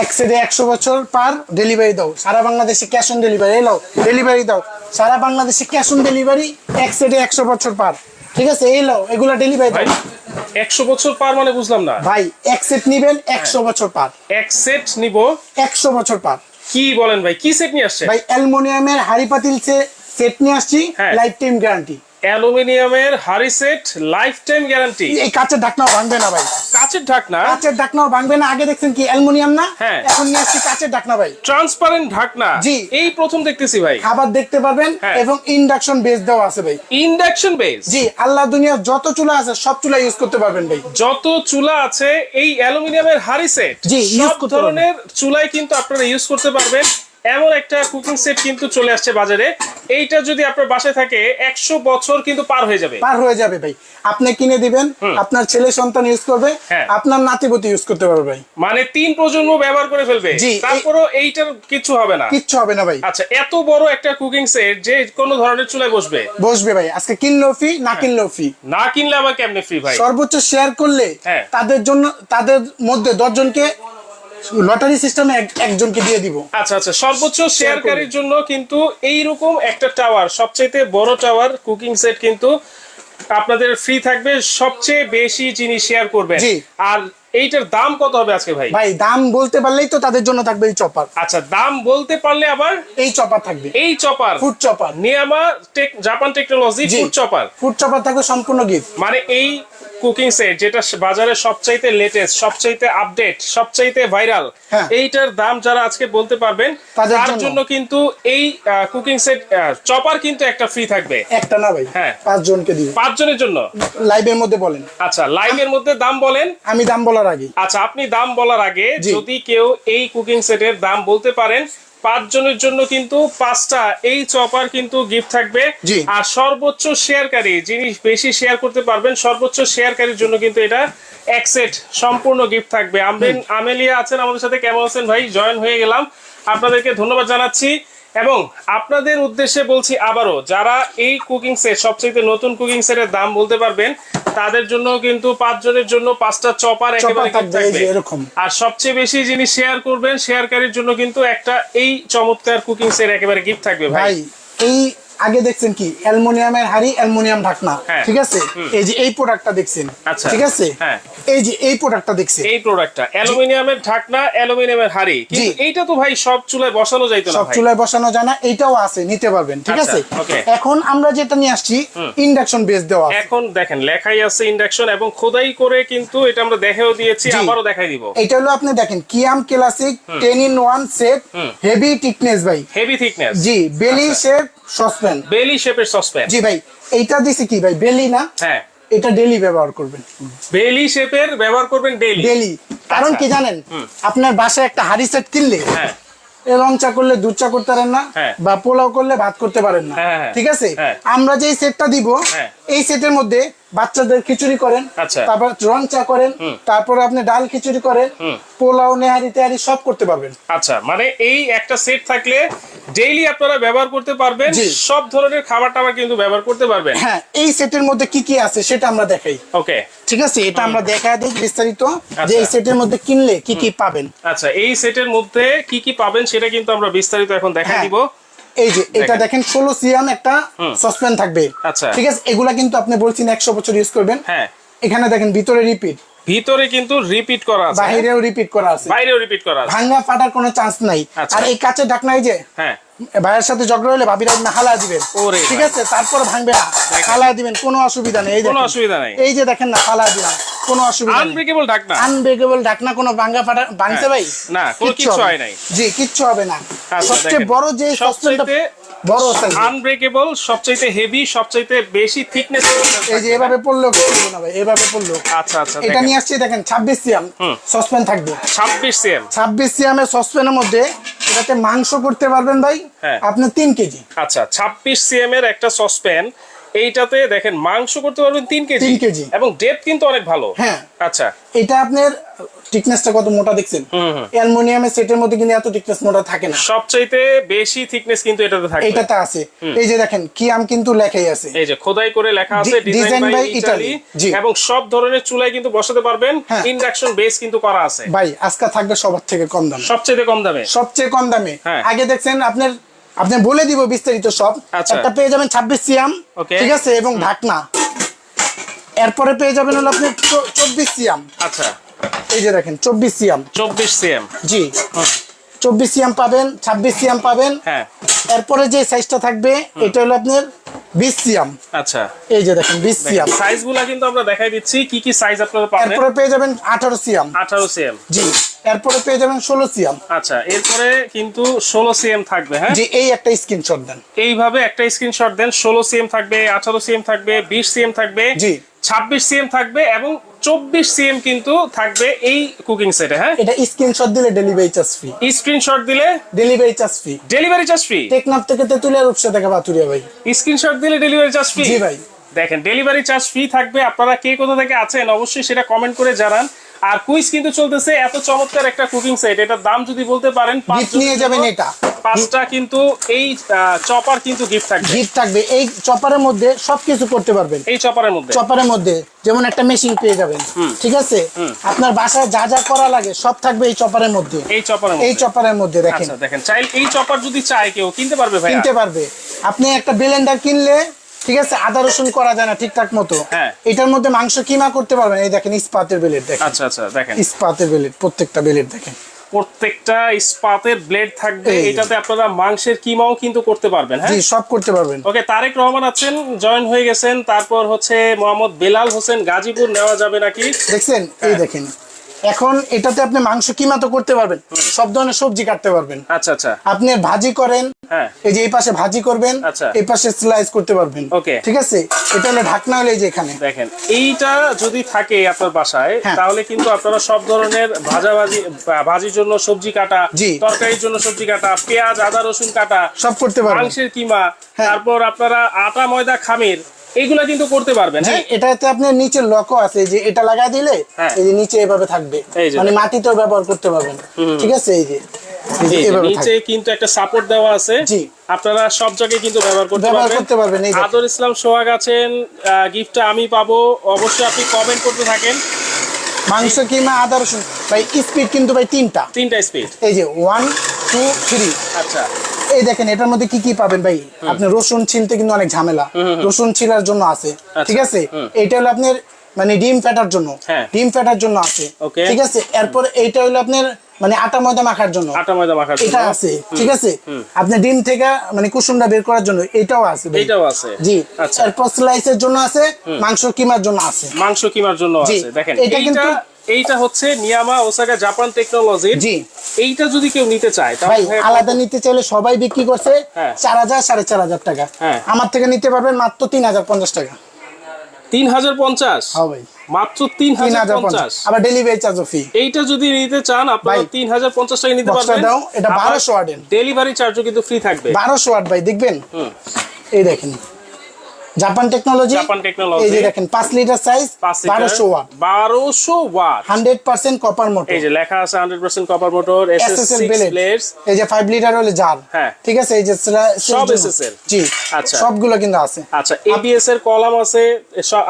এক সেটে একশো বছর পার ডেলিভারি দাও। সারা বাংলাদেশে cash on delivery allow delivery দাও। সারা বাংলাদেশে ক্যাশ অন ডেলিভারি এক সেটে একশো বছর পার। ঠিক আছে? এই লাও এগুলা ডেলিভারি দাও। একশো বছর পার মানে বুঝলাম না। ভাই এক সেট নিবেন একশো বছর পার। এক সেট নিব একশো বছর পার। কি বলেন ভাই কি সেট নিয়ে আসছে? ভাই অ্যালুমিনিয়ামের হাড়ি পাতিল সেট নিয়ে আসছি হ্যাঁ। লাইফ টাইম গ্যারান্টি অ্যালুমিনিয়ামের হারি সেট লাইফ টাইম গ্যারান্টি। এই কাঁচের ঢাকনাও ভাঙবে না ভাই। কাচের ঢাকনা? কাঁচের ঢাকনাও ভাঙবে না। আগে দেখছেন কি অ্যালুমিনিয়াম না? হ্যাঁ। এখন নিয়ে আসছি কাঁচের ঢাকনা ভাই। ট্রান্সপারেন্ট ঢাকনা। জি। এই প্রথম দেখতেছি ভাই। খাবার দেখতে পারবেন হ্যাঁ। এবং ইন্ডাকশন বেস দেওয়া আছে ভাই। Induction base? জি আল্লাহ দুনিয়ার যত চুলা আছে সব চুলা ইউজ করতে পারবেন ভাই। যত চুলা আছে এই অ্যালুমিনিয়ামের হাড়ি সেট জি, সব ধরনের চুলাই কিন্তু আপনারা ইউজ করতে পারবেন। এমন একটা কুকিং সেট কিন্তু চলে আসছে বাজারে। এইটা যদি আপনার বাসায় থাকে একশো বছর কিন্তু পার হয়ে যাবে। পার হয়ে যাবে ভাই। আপনি কিনে দিবেন আপনার ছেলে সন্তান ইউজ করবে হ্যাঁ। আপনার নাতিপতি ইউজ করতে পারবে ভাই। মানে তিন প্রজন্ম ব্যবহার করে ফেলবে। তারপরও এইটার কিছু হবে না। কিচ্ছু হবে না ভাই। আচ্ছা এত বড় একটা কুকিং সেট যে কোনো ধরনের চুলায় বসবে। বসবে ভাই। আজকে কিনলেও ফি না কিনলেও ফি না কিনলে আবার কেমনে ফ্রি ভাই? সর্বোচ্চ শেয়ার করলে হ্যাঁ। তাদের জন্য তাদের মধ্যে দশজনকে লটারি সিস্টেমে একজনকে দিয়ে দিব। আচ্ছা আচ্ছা সর্বোচ্চ শেয়ারকারীর জন্য কিন্তু এইরকম একটা টাওয়ার সবচাইতে বড় টাওয়ার কুকিং সেট কিন্তু আপনাদের ফ্রি থাকবে সবচেয়ে বেশি জিনিস শেয়ার করবেন। আর এইটার দাম কত হবে আজকে ভাই? ভাই দাম বলতে পারলেই তো তাদের জন্য থাকবে এই চপার আচ্ছা দাম বলতে পারলে আবার এই চপার থাকবে। এই chopper food chopper Niyama tech Japan technology. Food chopper food chopper থাকবে সম্পূর্ণ গিফট মানে এই কুকিং সেট যেটা বাজারে সবচাইতে লেটেস্ট সবচাইতে আপডেট সবচাইতে ভাইরাল হ্যাঁ। এইটার দাম যারা আজকে বলতে পারবেন তার জন্য। কিন্তু এই কুকিং সেট চপার কিন্তু একটা ফ্রি থাকবে। একটা না ভাই হ্যাঁ। পাঁচ জনকে দিব। পাঁচজনের জন্য? লাইভের মধ্যে বলেন। আচ্ছা লাইভের মধ্যে দাম বলেন। আমি দাম বলার আগে। আচ্ছা আপনি দাম বলার আগে যদি কেউ এই কুকিং সেটের দাম বলতে পারেন পাঁচ জনের জন্য কিন্তু পাঁচটা এই চপার কিন্তু গিফট থাকবে। আর সর্বোচ্চ শেয়ারকারী যিনি বেশি শেয়ার করতে পারবেন সর্বোচ্চ শেয়ারকারীর জন্য কিন্তু এটা এক সেট সম্পূর্ণ গিফট থাকবে। আমেলিয়া আছেন আমাদের সাথে। কেমন আছেন ভাই? জয়েন হয়ে গেলাম। আপনাদেরকে ধন্যবাদ জানাচ্ছি। এবং আপনাদের উদ্দেশ্যে বলছি আবারও যারা এই কুকিং সেট সবচেয়ে নতুন কুকিং সেটের দাম বলতে পারবেন তাদের জন্য কিন্তু পাঁচজনের জন্য পাঁচটা চপার একেবারে। আর সবচেয়ে বেশি জিনিস শেয়ার করবেন শেয়ারকারীর জন্য কিন্তু একটা এই চমৎকার কুকিং সেট একেবারে গিফট থাকবে ভাই ভাই এই আগে দেখছেন কি? অ্যালুমিনিয়ামের হাড়ি অ্যালুমিনিয়াম ঢাকনা। হ্যাঁ। ঠিক আছে? এই যে এই প্রোডাক্টটা দেখছেন। আচ্ছা। ঠিক আছে? হ্যাঁ। এই যে এই প্রোডাক্টটা দেখছেন। এই প্রোডাক্টটা অ্যালুমিনিয়ামের ঢাকনা অ্যালুমিনিয়ামের হাড়ি। কিন্তু। এইটা তো ভাই সব চুলায় বসানো যাইতো না সব চুলায় বসানো যায় না এইটাও আছে নিতে পারবেন ঠিক আচ্ছা, আছে. এখন আমরা যেটা নিয়ে আসছি ইন্ডাকশন বেস দেওয়া আছে। এখন দেখেন লেখাই আছে ইন্ডাকশন এবং খোদাই করে কিন্তু এটা আমরা দেখাও দিয়েছি। আবারও দেখাই দিব। এটা হলো আপনি দেখেন Kiam classic ten in one set heavy thickness ভাই। হেভি থিকনেস জি বেলি আচ্ছা। Shape saucepan. বেলি শেপের সসপ্যান। জি ভাই এইটা দিছি কি ভাই? বেলি না? হ্যাঁ। এটা ডেলি ব্যবহার করবেন। বেলি শেপের ব্যবহার করবেন ডেলি। ডেলি। কারণ আচ্ছা। কি জানেন আপনার বাসায় একটা হাড়ি সেট কিনলে হ্যাঁ। এ রং চা করলে দুধ চা করতে পারেন না হ্যাঁ। বা পোলাও করলে ভাত করতে পারেন না। হ্যাঁ, হ্যাঁ। ঠিক আছে। আমরা যে সেটটা দিব। এই সেটের মধ্যে বাচ্চাদের খিচুড়ি করেন আচ্ছা। তারপর রং চা করেন তারপরে আপনি ডাল খিচুড়ি করেন পোলাও নেহারি তেহারি সব করতে পারবেন। আচ্ছা মানে এই একটা সেট থাকলে ডেইলি আপনারা ব্যবহার করতে পারবেন সব ধরনের খাবার টাবার কিন্তু ব্যবহার করতে পারবেন। হ্যাঁ এই সেটের মধ্যে কি কি আছে সেটা আমরা দেখাই। ওকে। ঠিক আছে? এটা আমরা দেখা দিই বিস্তারিত যে আচ্ছা। এই সেটের মধ্যে কিনলে কি কি পাবেন। আচ্ছা এই সেটের মধ্যে কি কি পাবেন সেটা কিন্তু আমরা বিস্তারিত এখন দেখা হ্যাঁ। দিব। এই যে এটা দেখেন। ষোলো সিয়াম একটা সসপ্যান থাকবে। আচ্ছা। ঠিক আছে এগুলা কিন্তু আপনি বলছেন একশো বছর ইউজ করবেন। হ্যাঁ। এখানে দেখেন ভিতরে রিপিট ভিতরে কিন্তু রিপিট করা আছে। বাহিরেও রিপিট করা আছে। বাইরেও রিপিট করা আছে। ভাঙ্গা ফাটার কোনো চান্স নাই। আচ্ছা। আর এই কাঁচের ঢাকনা এই যে হ্যাঁ। ভাইয়ের সাথে ঝগড়া হলে ভাবিরা না হালা দিবেন। ওরে ঠিক আছে তারপরে ভাঙবে না। হালা দিবেন কোনো অসুবিধা নেই। এই কোনো অসুবিধা নাই। এই যে দেখেন না হালা দিলাম। কোনো অসুবিধা আনব্রেকেবল ঢাকনা আনব্রেকেবল ঢাকনা কোনো ভাঙ্গা ফাটা ভাঙছে ভাই? না, কোনো হবে হয় নাই। জি কিচ্ছু হবে না। আচ্ছা, সবচেয়ে বড় যে সবচাইতে বড় সাইজ আনব্রেকেবল সবচাইতে হেভি সবচাইতে বেশি থিকনেস এই যে এভাবে পড়লেও কিছু না ভাই এভাবে পড়লেও। আচ্ছা আচ্ছা এটা নিয়ে আসছি দেখেন ছাব্বিশ সিয়াম সসপ্যান থাকবে। ছাব্বিশ সিএম। ছাব্বিশ সিয়ামের সসপ্যানের মধ্যে এটাতে মাংস করতে পারবেন ভাই হ্যাঁ। আপনি তিন কেজি। আচ্ছা ছাব্বিশ সিএম এর একটা সসপ্যান এইটাতে দেখেন মাংস করতে পারবেন তিন কেজি। তিন কেজি। এবং ডেপ কিন্তু অনেক ভালো। হ্যাঁ। আচ্ছা। এটা আপনার কত মোটা দেখছেন? অ্যালুমিনিয়ামের সেটের মধ্যে কিন্তু এত মোটা থাকে না। সবচাইতে বেশি থিকনেস কিন্তু এটাতে থাকবে। এইটাতে আছে। এই যে দেখেন কি আম কিন্তু লেখাই আছে। এই যে খোদাই করে লেখা আছে ডিজাইন বাই ইতালি এবং সব ধরনের চুলায় কিন্তু বসাতে পারবেন। হ্যাঁ। ইন্ডাকশন বেস কিন্তু করা আছে। ভাই আজকে থাকবে সবার থেকে কম দামে। সবচেয়ে কম দামে। সবচেয়ে কম দামে। হ্যাঁ। আগে দেখছেন আপনার আপনি বলে দিব বিস্তারিত সব। আচ্ছা। একটা পেয়ে যাবেন ছাব্বিশ সিয়াম ঠিক আছে? এবং ঢাকনা। এরপরে পেয়ে যাবেন হলো আপনি চব্বিশ সিয়াম। আচ্ছা। এই যে দেখেন চব্বিশ সিয়াম। চব্বিশ সিএম জি। চব্বিশ সিয়াম পাবেন ছাব্বিশ সিয়াম পাবেন। হ্যাঁ। এরপরে যে সাইজটা থাকবে এটা হলো আপনার বিশ আচ্ছা। এই যে দেখেন বিশ সিয়াম কিন্তু আমরা দেখাই দিচ্ছি কি কি সাইজ আপনারা পাবেন? এরপরে পেয়ে যাবেন আঠারো সিয়াম আঠারো সিএম। জি এরপরে পেয়ে যাবেন ষোলো সিয়াম আচ্ছা এরপরে কিন্তু ষোলো সিএম থাকবে হ্যাঁ? জি এই একটা স্ক্রিনশট দেন। এইভাবে একটা স্ক্রিনশট দেন ষোলো সিএম থাকবে আঠারো সিএম থাকবে বিশ সিএম থাকবে জি। ছাব্বিশ সিএম থাকবে এবং চব্বিশ সিএম কিন্তু থাকবে এই কুকিং সেটে হ্যাঁ? এটা স্ক্রিনশট দিলে ডেলিভারি চার্জ ফ্রি স্ক্রিনশট দিলে delivery charge free delivery charge free Teknaf থেকে তেতুলিয়া রূপসা থেকে বাতুরিয়া ভাই। স্ক্রিনশট দিলে ডেলিভারি চার্জ ফ্রি জি ভাই। দেখেন ডেলিভারি চার্জ ফ্রি থাকবে। আপনারা কে কোথা থেকে আছেন অবশ্যই সেটা কমেন্ট করে জানান। আর কুইজ কিন্তু চলতেছে এত চমৎকার একটা কুকিং সেট। এটার দাম যদি বলতে পারেন নিয়ে যাবেন এটা। পাঁচটা কিন্তু এই চপার কিন্তু গিফট থাকবে। গিফট থাকবে। এই চপারের মধ্যে সবকিছু করতে পারবেন। এই চপারের মধ্যে। চপারের মধ্যে যেমন একটা মেশিন পেয়ে যাবেন। ঠিক আছে? আপনার বাসায় যা যা করা লাগে সব থাকবে এই চপারের মধ্যে। এই চপারের এই চপারের মধ্যে দেখেন। আচ্ছা দেখেন। চাইল এই চপার যদি চায় কেউ কিনতে পারবে ভাই কিনতে পারবে। আপনি একটা ব্লেন্ডার কিনলে ঠিক আছে আদা রসুন করা যায় না ঠিকঠাক মতো। হ্যাঁ। এটার মধ্যে মাংস কিমা করতে পারবেন এই দেখেন ইস্পাতের বেলেট দেখেন। আচ্ছা আচ্ছা দেখেন। ইস্পাতের বেলেট প্রত্যেকটা বেলেট দেখেন। প্রত্যেকটা ইস্পাতের ব্লেড থাকবে এটাতে আপনারা মাংসের কিমাও কিন্তু করতে পারবেন হ্যাঁ? জি সব করতে পারবেন। ওকে তারেক রহমান আছেন জয়েন হয়ে গেছেন তারপর হচ্ছে মোহাম্মদ বেলাল হোসেন গাজীপুর নেওয়া যাবে নাকি? দেখছেন? এই দেখেন এখন এটাতে আপনি মাংস কিমা তো করতে পারবেন সব ধরনের সবজি কাটতে পারবেন। আচ্ছা আচ্ছা। আপনি ভাজি করেন হ্যাঁ এই যে এই পাশে ভাজি করবেন আচ্ছা। এই পাশে স্লাইস করতে পারবেন। ওকে। ঠিক আছে? এটা হলো ঢাকনা হলো এই যে এখানে। দেখেন এইটা যদি থাকে আপনার বাসায় হ্যাঁ। তাহলে কিন্তু আপনারা সব ধরনের ভাজা ভাজি ভাজির জন্য সবজি কাটা তরকারির জন্য সবজি কাটা পেঁয়াজ আদা রসুন কাটা সব করতে পারবেন। মাংসের কিমা হ্যাঁ। তারপর আপনারা আটা ময়দা খামির এগুলা কিন্তু করতে পারবেন জি হ্যাঁ এটাতে আপনার নিচে লকও আছে যে এটা লাগাই দিলে হ্যাঁ। এই যে নিচে এভাবে থাকবে। মানে দেখেন। মাটিতেও ব্যবহার করতে পারবেন। ঠিক আছে এই যে। নিচে কিন্তু একটা সাপোর্ট দেওয়া আছে। আপনারা সব জায়গায় কিন্তু ব্যবহার করতে পারবেন। করতে পারবেন। আদর ইসলাম সোহাগ আছেন গিফটটা আমি পাবো। অবশ্যই আপনি কমেন্ট করতে থাকেন। মাংস কিমা আদা রসুন। ভাই স্পিড কিন্তু ভাই তিনটা। তিনটা স্পিড এই যে ওয়ান টু থ্রি আচ্ছা। এই দেখেন এটার মধ্যে কি কি পাবেন ভাই? আপনি রসুন ছিলতে কিন্তু অনেক ঝামেলা। রসুন ছিলার জন্য আছে ঠিক আছে? এইটা হলো আপনার মানে ডিম ফেটার জন্য। হ্যাঁ। ডিম ফেটার জন্য আছে ঠিক আছে? এরপর এইটা হলো আপনার মানে আটা ময়দা মাখার জন্য। আটা ময়দা মাখার জন্য। এটা আছে ঠিক আছে? আপনি ডিম থেকে মানে কুসুমটা বের করার জন্য এটাও আছে ভাই। এইটাও আছে। জি। আচ্ছা। এরপর স্লাইসের জন্য আছে মাংস কিমার জন্য আছে। মাংস কিমার জন্য আছে দেখেন। এটা কিন্তু- এইটা হচ্ছে নিয়ামা ওসাকা জাপান টেকনোলজি জি। এইটা যদি কেউ নিতে চায় ভাই তাহলে ভাইয়া আলাদা নিতে চাইলে সবাই বিক্রি করছে হ্যাঁ। চার হাজার সাড়ে চার হাজার টাকা। হ্যাঁ। আমার থেকে নিতে পারবেন মাত্র তিন হাজার পঞ্চাশ টাকা। তিন হাজার পঞ্চাশ? হ্যাঁ ভাই। মাত্র তিন হাজার পঞ্চাশ। আবার ডেলিভারি চার্জও ফ্রি এইটা যদি নিতে চান আপনারা তিন হাজার পঞ্চাশ টাকা নিতে পারবেন। দাও, এটা 1200 ওয়াটের। ডেলিভারি চার্জও কিন্তু ফ্রি থাকবে। বারোশো ওয়াট ভাই দেখবেন? এই দেখেন। Japan technology Japan technology। এই যে দেখেন পাঁচ লিটার সাইজ পাঁচ বারোশো ওয়াট বারোশো watt hundred percent copper motor এই যে লেখা আছে hundred percent copper motor S S SSL plates এই যে ফাইভ লিটার হলে জার হ্যাঁ। ঠিক আছে এই যে সব। SSL জি আচ্ছা। সবগুলো কিন্তু আছে আচ্ছা এবিএস এর কলাম আছে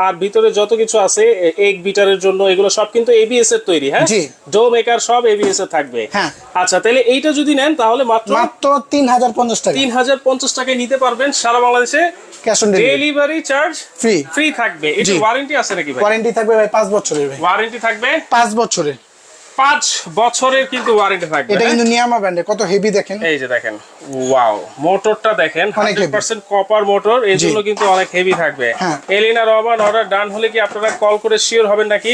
আর ভিতরে যত কিছু আছে এ- এক বিটারের জন্য এগুলো সব কিন্তু এবিএস এর তৈরি হ্যাঁ জি। ডো মেকার সব এবিএস এর থাকবে হ্যাঁ। আচ্ছা তাহলে এইটা যদি নেন তাহলে মাত্র মাত্র তিন হাজার পঞ্চাশ টাকা তিন হাজার পঞ্চাশ টাকায় নিতে পারবেন সারা বাংলাদেশে cash on delivery. Charge free free থাকবে। এটা ওয়ারেন্টি আছে নাকি ভাই? ওয়ারেন্টি থাকবে ভাই পাঁচ বছরের ভাই। ওয়ারেন্টি থাকবে? পাঁচ বছরের। পাঁচ বছরের কিন্তু ওয়ারেন্টি থাকবে। এটা হ্যাঁ? কিন্তু নিয়ামা ব্র্যান্ডে কত হেভি দেখেন। এই যে দেখেন ওয়াও মোটরটা দেখেন হান্ড্রেড। পার্সেন্ট কপার মোটর এই জন্য কিন্তু অনেক হেভি থাকবে। হ্যাঁ। এলিনা রহমান অর্ডার ডান হলে কি আপনারা কল করে শিওর হবেন নাকি?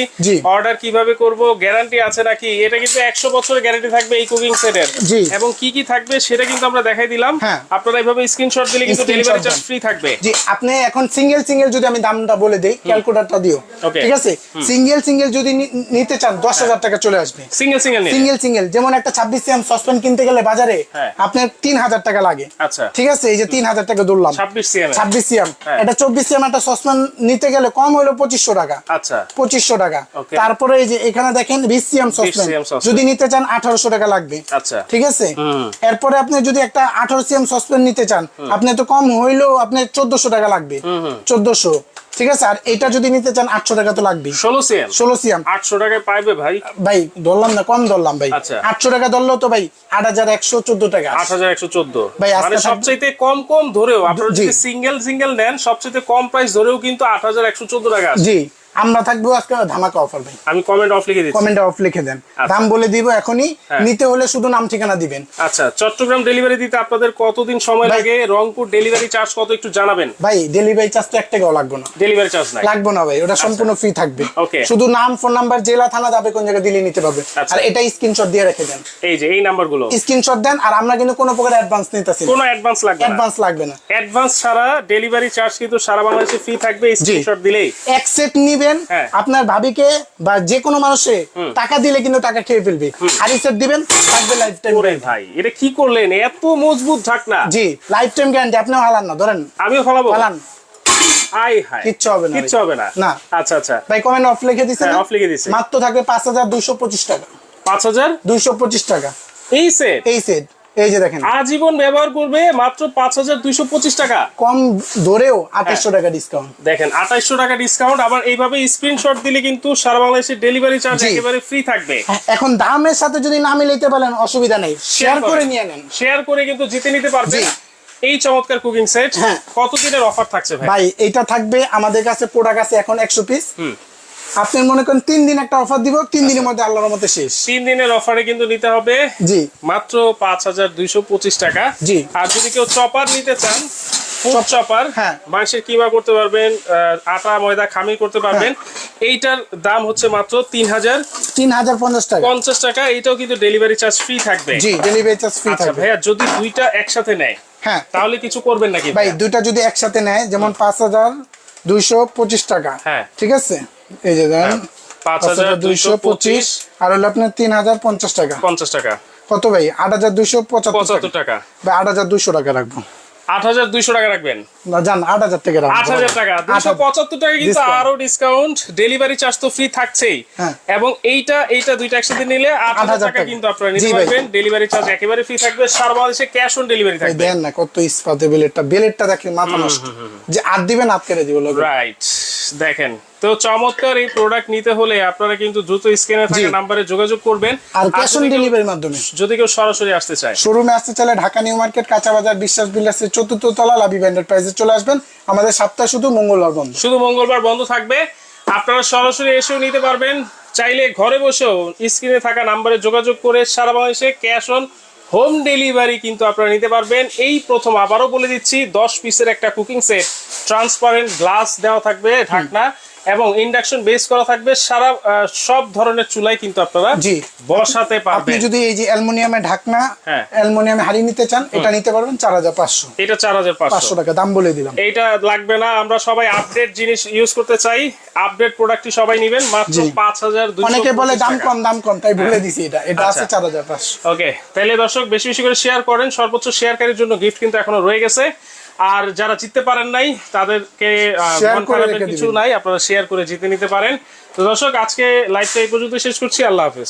অর্ডার কীভাবে করব গ্যারান্টি আছে নাকি? এটা কিন্তু একশো বছরের গ্যারান্টি থাকবে এই কুকিং সেটের এবং কি কি থাকবে সেটা কিন্তু আমরা দেখাই দিলাম। হ্যাঁ। আপনারা এইভাবে স্ক্রিনশট দিলে কিন্তু ডেলিভারি চার্জ ফ্রি থাকবে। জি আপনি এখন সিঙ্গেল সিঙ্গেল যদি আমি দামটা বলে দিই ক্যালকুলেটরটা দিও। ঠিক আছে? সিঙ্গেল সিঙ্গেল যদি নিতে চান দশ হাজার টাকা চলে আসবে। সিঙ্গেল সিঙ্গেল সিঙ্গেল সিঙ্গেল যেমন একটা ছাব্বিশ সিএম সসপ্যান কিনতে গেলে বাজারে হ্যাঁ। আপনার তিন হাজার টাকা লাগে। আচ্ছা। ঠিক আছে? এই যে তিন হাজার টাকা ধরলাম। ছাব্বিশ সিএম ছাব্বিশ সিএম। হ্যাঁ। এটা চব্বিশ সিএম একটা সসপ্যান নিতে গেলে কম হলো পঁচিশশো টাকা। আচ্ছা। পঁচিশশো টাকা। তারপরে এই যে এখানে দেখেন বিশ সিএম সসপ্যান 20 cm saucepan। যদি নিতে চান আঠারোশো টাকা লাগবে। আচ্ছা। ঠিক আছে? এরপরে আপনি যদি একটা আঠারো সিএম সসপ্যান নিতে চান আপনি তো কম হইলেও আপনার চোদ্দশো টাকা লাগবে। চোদ্দশো। ঠিক আছে? আর এটা যদি নিতে চান আটশো টাকা তো লাগবে ষোলো সিএম? ষোলো সিএম। আটশো টাকায় পাইবে ভাই? ভাই ধরলাম না কম ধরলাম ভাই। আচ্ছা। আটশো টাকা ধরলো তো ভাই আট হাজার একশো চোদ্দ টাকা আট হাজার একশো চোদ্দ। ভাই, মানে সবচাইতে কম কম ধরেও আপনারা যদি সিঙ্গেল সিঙ্গেল নেন সবচেয়ে কম প্রাইস ধরেও কিন্তু আট হাজার একশো চোদ্দ টাকা আছে। জি। আমরা থাকব আজকে ধামাকা অফার ভাই। আমি কমেন্ট অফ লিখে দিচ্ছি। কমেন্টে অফ লিখে দেন। আচ্ছা। দাম বলে দিব এখনই। হ্যাঁ। নিতে হলে শুধু নাম ঠিকানা দিবেন। আচ্ছা চট্টগ্রাম ডেলিভারি দিতে আপনাদের কতদিন সময় লাগে? রংপুর ডেলিভারি চার্জ কত একটু জানাবেন? ভাই ডেলিভারি চার্জ তো এক টাকাও লাগবে না। ডেলিভারি চার্জ নাই। লাগবে না ভাই ওটা সম্পূর্ণ ফ্রি থাকবে। Okay. শুধু নাম ফোন নাম্বার জেলা থানা যাবে কোন জায়গায় দিলে নিতে পারবে। আচ্ছা। আর এটা স্ক্রিনশট দিয়ে রেখে দেন। এই যে এই নাম্বারগুলো স্ক্রিনশট দেন আর আমরা কিন্তু কোনো প্রকার অ্যাডভান্স নিতেছি কোনো অ্যাডভান্স লাগবে না। অ্যাডভান্স লাগবে না। অ্যাডভান্স ছাড়া ডেলিভারি চার্জ কিন্তু সারা বাংলাদেশে ফ্রি থাকবে স্ক্রিনশট দিলেই। এক সেট নিবেন হ্যাঁ। আপনার ভাবিকে বা যে কোনো মানুষে টাকা দিলে কিন্তু টাকা খেয়ে ফেলবে। আর সেট দিবেন থাকবে লাইফ টাইম ওরে ভাই এটা কি করলেন? এত মজবুত ঢাকনা জি লাইফ টাইম গ্যারান্টি আপনিও হালান না ধরেন। আমিও ফলাবো? হালান আই হাই কিচ্ছু হবে না কিচ্ছু হবে না। না। আচ্ছা আচ্ছা। ভাই কমেন্ট অফ লিখে দিছে হ্যাঁ, লিখে দিছে। মাত্র থাকবে পাঁচ হাজার দুইশো পঁচিশ টাকা। পাঁচ হাজার? দুইশো পঁচিশ টাকা। এই সেট এই সেট এই যে দেখেন। আজীবন ব্যবহার করবে মাত্র পাঁচ হাজার দুইশো পঁচিশ টাকা। কম ধরেও হ্যাঁ। আঠাশশো টাকা ডিসকাউন্ট দেখেন আঠাইশশো টাকা ডিসকাউন্ট আবার এইভাবে স্ক্রিনশট দিলে কিন্তু সারা বাংলাদেশে ডেলিভারি চার্জ একেবারে ফ্রি থাকবে। এখন দামের সাথে যদি না মিলাইতে পারেন অসুবিধা নেই। শেয়ার করে নিয়ে নেন। শেয়ার করে কিন্তু জিতে নিতে পারবে জি। এই চমৎকার কুকিং সেট হ্যাঁ। কতদিনের অফার থাকছে ভাই? ভাই এটা থাকবে আমাদের কাছে প্রোডাক্ট আছে এখন একশো পিস। আপনি মনে করেন তিন দিন একটা অফার দিব তিন দিনের মধ্যে আল্লাহর মধ্যে শেষ। তিন দিনের অফারে কিন্তু নিতে হবে জি। মাত্র পাঁচ হাজার দুইশো পঁচিশ টাকা। জি। আর যদি কেউ চপার নিতে চান ফুড চপার হ্যাঁ। মাংসের কিমা করতে পারবেন আটা ময়দা খামি করতে পারবেন হ্যাঁ। এইটার দাম হচ্ছে মাত্র তিন হাজার তিন হাজার পঞ্চাশ টাকা। পঞ্চাশ টাকা এইটাও কিন্তু ডেলিভারি চার্জ ফ্রি থাকবে। জি ডেলিভারি চার্জ ফ্রি আচ্ছা থাকবে। ভাইয়া যদি দুইটা একসাথে নেয় হ্যাঁ। তাহলে কিছু করবেন নাকি ভাই দুইটা যদি একসাথে নেয় যেমন পাঁচ হাজার দুইশো পঁচিশ টাকা হ্যাঁ। ঠিক আছে? এই যে দেন পাঁচ হাজার দুইশো পঁচিশ আর হলো আপনার তিন হাজার পঞ্চাশ টাকা। পঞ্চাশ টাকা। কত ভাই? আট হাজার দুইশো পঁচাত্তর টাকা। বা ভাই আট হাজার দুইশো টাকা রাখব। আট হাজার দুইশো টাকা রাখবেন? জান আট হাজার টাকা রাখব আট হাজার টাকা। দুশো পঁচাত্তর টাকা কিন্তু আরও ডিসকাউন্ট ডেলিভারি চার্জ তো ফ্রি থাকছেই। হ্যাঁ। এবং এইটা এইটা দুইটা একসাথে নিলে আট হাজার 8,000 টাকা। কিন্তু আপনারা নিতে পারবেন। ডেলিভারি চার্জ একেবারে ফ্রি থাকবে। সারা বাংলাদেশে ক্যাশ অন ডেলিভারি থাকবে। দেন না কত ইস্পাতে বেলেটটা। বেলেটটা দেখেন মাথা নষ্ট। যে আট দিবেন কেটে দিব রাইট দেখেন তো চমৎকার এই প্রোডাক্ট নিতে হলে আপনারা কিন্তু দ্রুত স্ক্রিনে থাকা। নাম্বারে যোগাযোগ করবেন। আর আর ক্যাশ অন ডেলিভারির মাধ্যমে। যদি কেউ সরাসরি আসতে চায়। শোরুমে আসতে চাইলে ঢাকা নিউ মার্কেট কাঁচা বাজার বিশ্বাস বিলাসের চতুর্থ তলা লাভি ব্যান্ডের প্রাইসে চলে আসবেন। আমাদের সপ্তাহে শুধু মঙ্গলবার বন্ধ। শুধু মঙ্গলবার বন্ধ থাকবে। আপনারা সরাসরি এসেও নিতে পারবেন। চাইলে ঘরে বসেও স্ক্রিনে থাকা নাম্বারে যোগাযোগ করে সারা বাংলাদেশে ক্যাশ অন হোম ডেলিভারি কিন্তু আপনারা নিতে পারবেন। এই প্রথম আবারও বলে দিচ্ছি দশ পিসের একটা কুকিং সেট ট্রান্সপারেন্ট গ্লাস দেওয়া থাকবে ঢাকনা। এবং ইন্ডাকশন বেস করা থাকবে সারা সব ধরনের চুলাই কিন্তু আপনারা জি। বসাতে পারবেন। আপনি যদি এই যে অ্যালুমিনিয়ামের ঢাকনা হ্যাঁ। অ্যালুমিনিয়ামে হাড়ি নিতে চান এটা নিতে পারবেন চার হাজার পাঁচশো। এটা চার হাজার পাঁচশো। পাঁচশো টাকা দাম বলে দিলাম। এটা লাগবে না আমরা সবাই আপডেট জিনিস ইউজ করতে চাই। আপডেট প্রোডাক্টই সবাই নেবেন মাত্র জি। পাঁচ হাজার অনেকে বলে দাম কম দাম কম তাই বলে হ্যাঁ। দিছি এটা। এটা আছে আচ্ছা। চার হাজার পাঁচশো। ওকে তাহলে দর্শক বেশি বেশি করে শেয়ার করেন। সর্বোচ্চ শেয়ারকারীর জন্য গিফট কিন্তু এখনও রয়ে গেছে। আর যারা জিততে পারেন নাই তাদেরকে মন খারাপের কিছু নাই আপনারা শেয়ার করে জিতে নিতে পারেন। তো দর্শক আজকে লাইভটা এই পর্যন্ত শেষ করছি আল্লাহ হাফেজ।